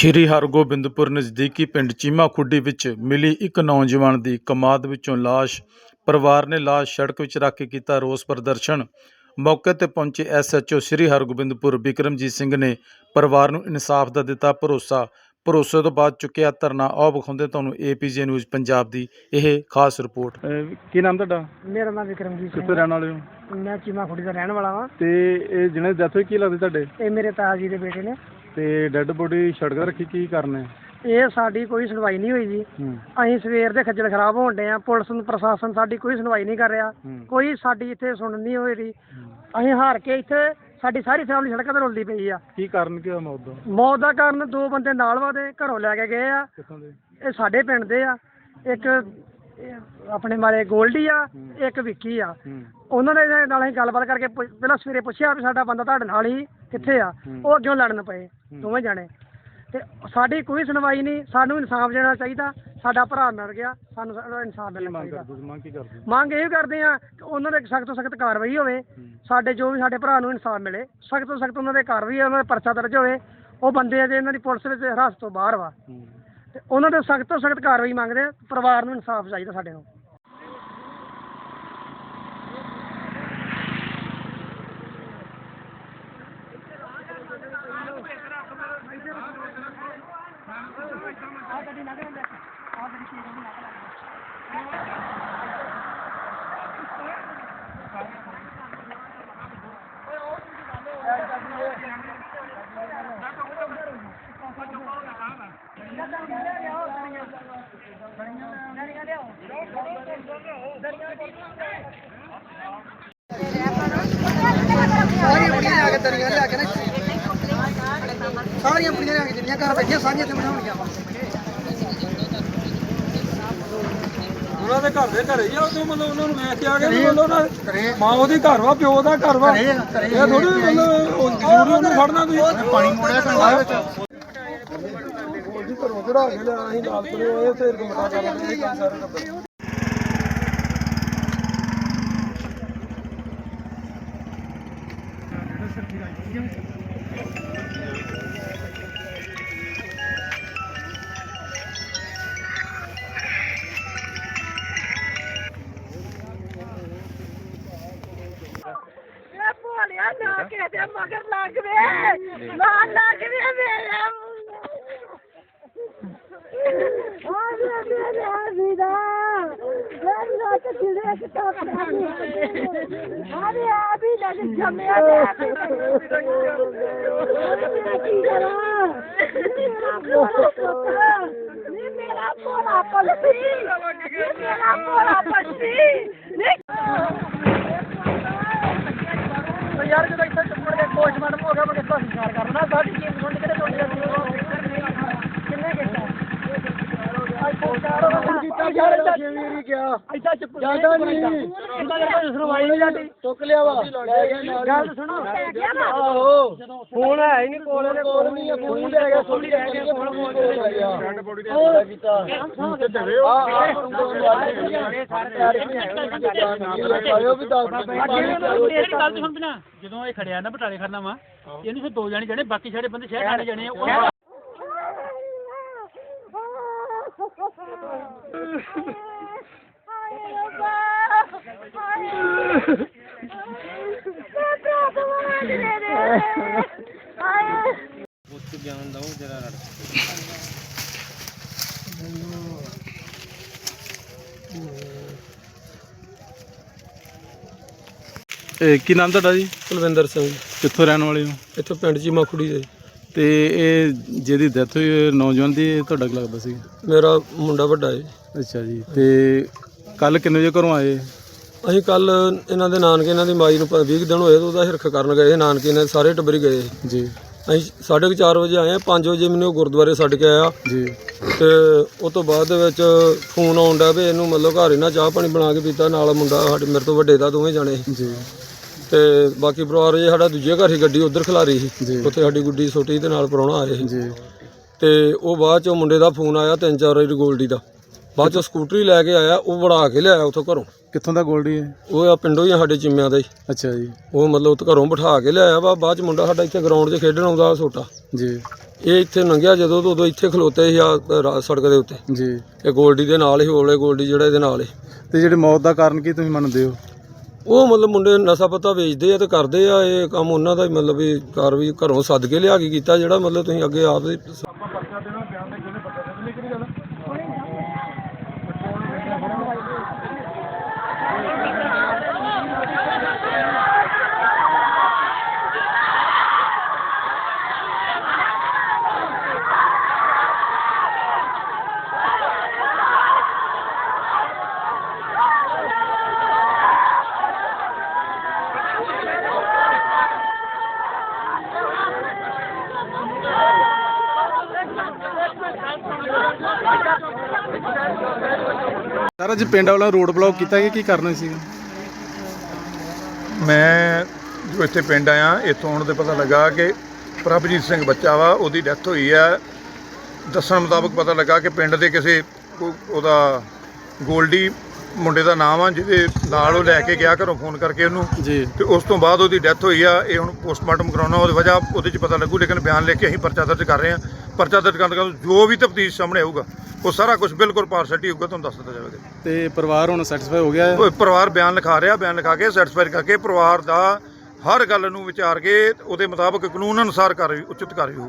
ਸ਼੍ਰੀ ਹਰਗੋਬਿੰਦਪੁਰ ਨਜ਼ਦੀਕੀ ਪਿੰਡ ਚੀਮਾ ਖੁੱਡੀ ਵਿੱਚ ਮਿਲੀ ਇੱਕ ਨੌਜਵਾਨ ਦੀ ਕਮਾਦ ਵਿੱਚੋਂ ਲਾਸ਼ ਪਰਿਵਾਰ ਨੇ ਲਾਸ਼ ਸੜਕ ਵਿੱਚ ਰੱਖ ਕੇ ਕੀਤਾ ਰੋਸ ਪ੍ਰਦਰਸ਼ਨ। ਮੌਕੇ ਤੇ ਪਹੁੰਚੇ ਐਸਐਚਓ ਸ਼੍ਰੀ ਹਰਗੋਬਿੰਦਪੁਰ ਬਿਕਰਮਜੀਤ ਸਿੰਘ ਨੇ ਪਰਿਵਾਰ ਨੂੰ ਇਨਸਾਫ ਦਾ ਦਿੱਤਾ ਭਰੋਸਾ। ਭਰੋਸੇ ਤੋਂ ਬਾਅਦ ਚੁੱਕਿਆ ਧਰਨਾ। ਆਓ ਵਿਖਾਉਂਦੇ ਤੁਹਾਨੂੰ ਏਪੀਜੇ ਨਿਊਜ਼ ਪੰਜਾਬ ਦੀ ਇਹ ਖਾਸ ਰਿਪੋਰਟ। ਕੀ ਨਾਮ ਤੁਹਾਡਾ? ਮੇਰਾ ਨਾਮ ਵਿਕਰਮਜੀਤ ਕਿੱਥੇ ਸਿੰਘ ਰਹਿਣ ਵਾਲੇ ਹੋ? ਮੈਂ ਚੀਮਾ ਖੁੱਡੀ ਦਾ ਰਹਿਣ ਵਾਲਾ ਹਾਂ ਤੇ ਇਹ ਜਿਹਨੇ ਡੈਥ ਹੋਈ ਕੀ ਲੱਗਦੇ ਤੁਹਾਡੇ? ਇਹ ਮੇਰੇ ਤਾਇਆ ਜੀ ਦੇ ਬੇਟੇ ਨੇ। ਤੇ ਡੈੱਡ ਬੋਡੀ ਸੜਕ ਤੇ ਰੱਖੀ ਕੀ ਕਰਨੇ ਇਹ ਸਾਡੀ ਕੋਈ ਸੁਣਵਾਈ ਨਹੀਂ ਹੋਈ ਜੀ। ਹੂੰ। ਅਸੀਂ ਸਵੇਰ ਦੇ ਖੱਜਲ ਖਰਾਬ ਹੋਣ ਡਏ ਆ ਪੁਲਿਸ ਨੂੰ ਪ੍ਰਸ਼ਾਸਨ ਸਾਡੀ ਕੋਈ ਸੁਣਵਾਈ ਨਹੀਂ ਕਰ ਰਿਹਾ। ਹੂੰ। ਕੋਈ ਸਾਡੀ ਇੱਥੇ ਸੁਣ ਨਹੀਂ ਹੋ ਰਹੀ। ਅਸੀਂ ਹਾਰ ਕੇ ਇੱਥੇ ਸਾਡੀ ਸਾਰੀ ਫੈਮਿਲੀ ਸੜਕਾਂ ਤੇ ਰੁਲਦੀ ਪਈ ਆ। ਕੀ ਕਾਰਨ ਕੀ ਹੋਇਆ ਮੌਤ ਦਾ? ਮੌਤ ਦਾ ਕਾਰਨ ਦੋ ਬੰਦੇ ਨਾਲ ਵਾਦੇ ਘਰੋਂ ਲੈ ਕੇ ਗਏ ਆ। ਕਿੱਥੋਂ ਦੇ? ਇਹ ਸਾਡੇ ਪਿੰਡ ਦੇ ਆ। ਇੱਕ ਇਹ ਆਪਣੇ ਮਾਰੇ ਗੋਲਡੀ ਆ ਇੱਕ ਵਿੱਕੀ ਆ। ਹੂੰ। ਉਹਨਾਂ ਦੇ ਨਾਲ ਅਸੀਂ ਗੱਲਬਾਤ ਕਰਕੇ ਪੁੱਛ- ਪਹਿਲਾਂ ਸਵੇਰੇ ਪੁੱਛਿਆ ਵੀ ਸਾਡਾ ਬੰਦਾ ਤੁਹਾਡੇ ਨਾਲ ਹੀ। ਕਿੱਥੇ ਆ? ਉਹ ਅੱਗੇ ਲੜਨ ਪਏ ਦੋਵੇਂ ਜਾਣੇ। ਤੇ ਸਾਡੀ ਕੋਈ ਸੁਣਵਾਈ ਨਹੀਂ ਸਾਨੂੰ ਇਨਸਾਫ ਦੇਣਾ ਚਾਹੀਦਾ ਸਾਡਾ ਭਰਾ ਮਰ ਗਿਆ ਸਾਨੂੰ ਸਾਡਾ ਇਨਸਾਫ ਮਿਲਣਾ ਮੰਗ ਚਾਹੀਦਾ। ਮੰਗ ਕੀ ਕਰਦੇ ਮੰਗ ਇਹ ਕਰਦੇ ਆ ਕਿ ਉਹਨਾਂ ਦੇ ਸਖਤ ਤੋਂ ਸਖਤ ਕਾਰਵਾਈ ਹੋਵੇ ਸਾਡੇ ਜੋ ਵੀ ਸਾਡੇ ਭਰਾ ਨੂੰ ਇਨਸਾਫ ਮਿਲੇ ਸਖਤ ਤੋਂ ਸਖਤ ਉਹਨਾਂ ਦੇ ਕਾਰਵਾਈ ਉਹਨਾਂ ਦਾ ਪਰਚਾ ਦਰਜ ਹੋਵੇ ਉਹ ਬੰਦੇ ਅਜੇ ਇਹਨਾਂ ਦੀ ਪੁਲਿਸ ਵਿੱਚ ਹਿਰਾਸਤ ਤੋਂ ਬਾਹਰ ਵਾ। ਤੇ ਉਹਨਾਂ ਦੇ ਸਖਤ ਤੋਂ ਸਖਤ ਕਾਰਵਾਈ ਮੰਗਦੇ ਆ ਪਰਿਵਾਰ ਨੂੰ ਇਨਸਾਫ ਚਾਹੀਦਾ ਸਾਡੇ ਨੂੰ। ਸਾਰੀਆਂ ਬੁੜੀਆਂ ਲਿਆ ਕੇ ਦਰੀਆਂ ਲਿਆ ਕੇ ਨਾ ਜਿੰਨੀਆਂ ਘਰ ਬੈਠੀਆਂ ਸਾਰੀਆਂ ਤੇ ਬਣਾਉਣੀਆਂ ਉਹਨਾਂ ਦੇ ਘਰ ਦੇ ਘਰੇ ਹੀ ਆ ਉਦੋਂ ਮਤਲਬ ਉਹਨਾਂ ਨੂੰ ਵੇਖ ਕੇ ਆ ਗਏ ਵੀ ਮਤਲਬ ਉਹਨਾਂ ਮਾਂ ਉਹਦੀ ਘਰ ਵਾ ਪਿਓ ਦਾ ਘਰ ਵਾ। ਇਹ ਥੋੜੀ ਮਤਲਬ ਉਹ ਜ਼ਰੂਰੀ ਉਹਨੂੰ ਫੜਨਾ ਤੁਸੀਂ। ਪਾਣੀ ਮੋੜਿਆ ਕੰਗਾ ਵਿੱਚ। ਉਹਦੀ ਘਰੋਂ ਚੜਾ ਕੇ ਲਿਆ ਅਸੀਂ ਨਾਲ ਤੁਰੇ ਹੋਏ ਤੇ ਗੁੰਮਟਾ ਕਰਦੇ ਇਹ ਕੰਮ ਸਾਰਾ ਟੱਬਰ ਇਹ ਭੋਲਿਆ ਨਾ ਕਿਤੇ ਮਗਰ ਲੱਗ ਵੇ ਨਾ ਲੱਗ ਵੇ ਮੇਰਾ ਆ ਮੇਰਾ ਵੀਰਾ ਮੇਰੀ ਰਾਤ ਜਿਹੜੇ ਕਿਤਾਬ ਆਰੇ ਆ ਵੀ ਲੱਗ ਜਮਿਆ ਦੇ ਮੇਰਾ ਕੀ ਕਰਾਂ ਮੇਰਾ ਭੋਲਾ ਪੁੱਤ ਨੀ ਮੇਰਾ ਭੋਲਾ ਪਲਸੀ ਨੀ ਮੇਰਾ ਭੋਲਾ ਪਲਸੀ ਨੀ ਤੇ ਯਾਰ ਜਦੋਂ ਇੱਥੇ ਚੁੱਪੜ ਕੇ ਪੋਸਟਮਾਰਟਮ ਹੋ ਗਿਆ ਮੈਂ ਕਿੱਥੋਂ ਸੰਸਕਾਰ ਕਰਨਾ ਸਾਡੀ ਟੀਮ ਸੁਣ ਕਿਹੜੇ ਟੋਲੀ ਕਿੰਨੇ ਕੀਤਾ ਅੱਜ ਪੋਸਟਾਰ ਕੀਤਾ ਯਾਰ ਇੱਥੇ ਵੀਰੀ ਗਿਆ ਇੱਥੇ ਚੁੱਪ ਜਾਂਦਾ ਨਹੀਂ। ਇੰਦਾ ਕਰ ਸੁਣਵਾਈ ਨਹੀਂ ਜਾਂਦੀ ਚੁੱਕ ਲਿਆ ਵਾ ਲੈ ਗਿਆ ਨਾਲ ਗੱਲ ਸੁਣੋ ਆਹੋ ਫੋਨ ਹੈ ਹੀ ਨਹੀਂ ਕੋਲ ਉਹਦੇ ਕੋਲ ਨਹੀਂ ਫੋਨ ਲੈ ਗਿਆ ਥੋੜੀ ਰਹਿ ਗਿਆ ਫੋਨ ਫੋਨ ਲੈ ਗਿਆ ਰੈਡ ਬੋਡੀ ਦਾ ਕੀਤਾ ਤੇ ਦੇਵੇ ਉਹ ਆਇਓ ਵੀ ਦੱਸ ਇਹ ਗੱਲ ਸੁਣ ਬਿਨਾ ਜਦੋਂ ਇਹ ਖੜਿਆ ਨਾ ਬਟਾਲੇ ਖੜਨਾ ਵਾ ਇਹਨੂੰ ਫਿਰ ਦੋ ਜਾਣੇ ਜਾਣੇ ਬਾਕੀ ਸਾਰੇ ਬੰਦੇ ਸ਼ਹਿਰ ਆਣੇ ਜਾਣੇ ਆ ਉਹ ਹਾਏ ਰੱਬਾ ਹਾਏ ਕਾਕਾ ਦਵਾ ਦੇ ਦੇ ਹਾਏ ਇਹ ਕੀ ਨਾਮ ਤੁਹਾਡਾ ਜੀ? ਕੁਲਵਿੰਦਰ ਸਿੰਘ। ਕਿੱਥੋਂ ਰਹਿਣ ਵਾਲੇ ਹੋ? ਇੱਥੋਂ ਪਿੰਡ ਜੀ ਮਖੜੀ ਦੇ। ਤੇ ਇਹ ਜਿਹਦੀ ਡੈਥ ਹੋਈ ਇਹ ਨੌਜਵਾਨ ਦੀ ਇਹ ਤੁਹਾਡਾ ਕੀ ਲੱਗਦਾ ਸੀ? ਮੇਰਾ ਮੁੰਡਾ ਵੱਡਾ ਹੈ ਅੱਛਾ ਜੀ ਤੇ ਕੱਲ ਕਿੰਨੇ ਵਜੇ ਘਰੋਂ ਆਏ? ਅਸੀਂ ਕੱਲ ਇਹਨਾਂ ਦੇ ਨਾਨਕੇ ਇਹਨਾਂ ਦੀ ਮਾਈ ਨੂੰ 20 ਦਿਨ ਹੋਏ ਤੇ ਉਹਦਾ ਹਿਰਖ ਕਰਨ ਗਏ ਨਾਨਕੇ ਇਹਨਾਂ ਦੇ ਸਾਰੇ ਟੱਬਰ ਹੀ ਗਏ ਜੀ। ਅਸੀਂ ਸਾਢੇ ਕੁ ਚਾਰ ਵਜੇ ਆਏ ਆ 5 ਵਜੇ ਮੈਨੂੰ ਉਹ ਗੁਰਦੁਆਰੇ ਛੱਡ ਕੇ ਆਇਆ। ਜੀ। ਤੇ ਉਸ ਤੋਂ ਬਾਅਦ ਦੇ ਵਿੱਚ ਫੋਨ ਆਉਂਦਾ ਵੀ ਇਹਨੂੰ ਮਤਲਬ ਘਰ ਇਹਨਾਂ ਚਾਹ ਪਾਣੀ ਬਣਾ ਕੇ ਪੀਤਾ ਨਾਲ ਮੁੰਡਾ ਸਾਡੇ ਮੇਰੇ ਤੋਂ ਵੱਡੇ ਦਾ ਦੋਵੇਂ ਜਾਣੇ ਸੀ। ਜੀ। ਤੇ ਬਾਕੀ ਪਰਿਵਾਰ ਜੇ ਸਾਡਾ ਦੂਜੇ ਘਰ ਹੀ ਗੱਡੀ ਉਧਰ ਖਲਾਰੀ। ਸੀ। ਉੱਥੇ ਸਾਡੀ ਗੁੱਡੀ ਛੋਟੀ ਦੇ ਨਾਲ ਪ੍ਰਾਹੁਣਾ ਆਏ ਸੀ। ਤੇ ਉਹ ਬਾਅਦ ਚੋਂ ਮੁੰਡੇ ਦਾ ਫੋਨ ਆਇਆ ਤਿੰਨ ਚਾਰ ਵਾਰੀ ਗੋਲਡੀ ਦਾ। ਬਾਅਦ ਚੋਂ ਸਕੂਟਰੀ ਲੈ ਕੇ ਆਇਆ ਉਹ ਵੜਾ ਕੇ ਲਿਆਇਆ ਉੱਥੋਂ ਘਰੋਂ। ਕਿੱਥੋਂ ਦਾ ਗੋਲਡੀ ਹੈ? ਉਹ ਆ ਪਿੰਡੋਂ ਹੀ ਆ ਸਾਡੇ ਚਿੰਮਿਆਂ ਦਾ ਹੀ। ਅੱਛਾ ਜੀ। ਉਹ ਮਤਲਬ ਉੱਥੇ ਘਰੋਂ ਬਿਠਾ ਕੇ ਲਿਆਇਆ ਵਾ ਬਾਅਦ ਚ ਮੁੰਡਾ ਸਾਡਾ ਇੱਥੇ ਗਰਾਊਂਡ 'ਚ ਖੇਡਣ ਆਉਂਦਾ ਛੋਟਾ। ਜੀ। ਇਹ ਇੱਥੇ ਲੰਘਿਆ ਜਦੋਂ ਤੋਂ ਉਦੋਂ ਇੱਥੇ ਖਲੋਤੇ ਸੀ ਆ ਸੜਕ ਦੇ ਉੱਤੇ। ਜੀ। ਇਹ ਗੋਲਡੀ ਦੇ ਨਾਲ ਹੀ ਹੋਲੇ ਗੋਲਡੀ ਜਿਹੜਾ ਇਹਦੇ ਨਾਲ ਹੀ। ਤੇ ਜਿਹੜੀ ਮੌਤ ਦਾ ਕਾਰਨ ਕੀ ਤੁਸੀਂ ਮੰਨਦੇ ਹੋ? ਉਹ ਮਤਲਬ ਮੁੰਡੇ ਨਸ਼ਾ ਪਤਾ ਵੇਚਦੇ ਆ ਤੇ ਕਰਦੇ ਆ, ਇਹ ਕੰਮ ਉਹਨਾਂ ਦਾ ਹੀ ਮਤਲਬ ਵੀ ਕਾਰਵਾਈ ਘਰੋਂ ਸੱਦ ਕੇ ਲਿਆ ਕੇ ਕੀਤਾ ਜਿਹੜਾ ਮਤਲਬ ਤੁਸੀਂ ਅੱਗੇ ਆਪ ਹੀ ਸਰ ਅੱਜ ਪਿੰਡ ਵਾਲਾ ਰੋਡ ਬਲੌਕ ਕੀਤਾ ਕਿ ਕੀ ਕਰਨਾ ਸੀ? ਮੈਂ ਜੋ ਇੱਥੇ ਪਿੰਡ ਆਇਆ ਇੱਥੋਂ ਆਉਣ ਦੇ ਪਤਾ ਲੱਗਾ ਕਿ ਪ੍ਰਭਜੀਤ ਸਿੰਘ ਬੱਚਾ ਵਾ ਉਹਦੀ ਡੈਥ ਹੋਈ ਹੈ ਦੱਸਣ ਮੁਤਾਬਕ ਪਤਾ ਲੱਗਾ ਕਿ ਪਿੰਡ ਦੇ ਕਿਸੇ ਕੋ- ਉਹਦਾ ਗੋਲਡੀ ਮੁੰਡੇ ਦਾ ਨਾਮ ਆ ਜਿਹਦੇ ਨਾਲ ਉਹ ਲੈ ਕੇ ਗਿਆ ਘਰੋਂ ਫੋਨ ਕਰਕੇ ਉਹਨੂੰ। ਜੀ। ਤੇ ਉਸ ਤੋਂ ਬਾਅਦ ਉਹਦੀ ਡੈਥ ਹੋਈ ਆ ਇਹ ਹੁਣ ਪੋਸਟਮਾਰਟਮ ਕਰਾਉਣਾ ਉਹਦੀ ਵਜ੍ਹਾ ਉਹਦੇ 'ਚ ਪਤਾ ਲੱਗੂ ਲੇਕਿਨ ਬਿਆਨ ਲਿਖ ਕੇ ਅਸੀਂ ਪਰਚਾ ਦਰਜ ਕਰ ਰਹੇ ਹਾਂ। ਪਰਚਾ ਦਰਜ ਕਰਨ ਤੋਂ ਜੋ ਵੀ ਤਫਤੀਸ਼ ਸਾਹਮਣੇ ਆਊਗਾ ਉਹ ਸਾਰਾ ਕੁਝ ਬਿਲਕੁਲ ਪਾਰਸਟੀ ਹੋਊਗਾ ਤੁਹਾਨੂੰ ਦੱਸ ਦਿੱਤਾ ਜਾਵੇਗਾ। ਤੇ ਪਰਿਵਾਰ ਹੁਣ ਸੈਟੀਸਫਾਈ ਹੋ ਗਿਆ ਹੈ? ਉਹ ਪਰਿਵਾਰ ਬਿਆਨ ਲਿਖਾ ਰਿਹਾ ਬਿਆਨ ਲਿਖਾ ਕੇ ਸੈਟੀਸਫਾਈ ਕਰਕੇ ਪਰਿਵਾਰ ਦਾ ਹਰ ਗੱਲ ਨੂੰ ਵਿਚਾਰ ਕੇ ਉਹਦੇ ਮੁਤਾਬਕ ਕਾਨੂੰਨ ਅਨੁਸਾਰ ਕਾਰਵਾਈ ਉਚਿਤ ਕਾਰਵਾਈ ਹੋਊ।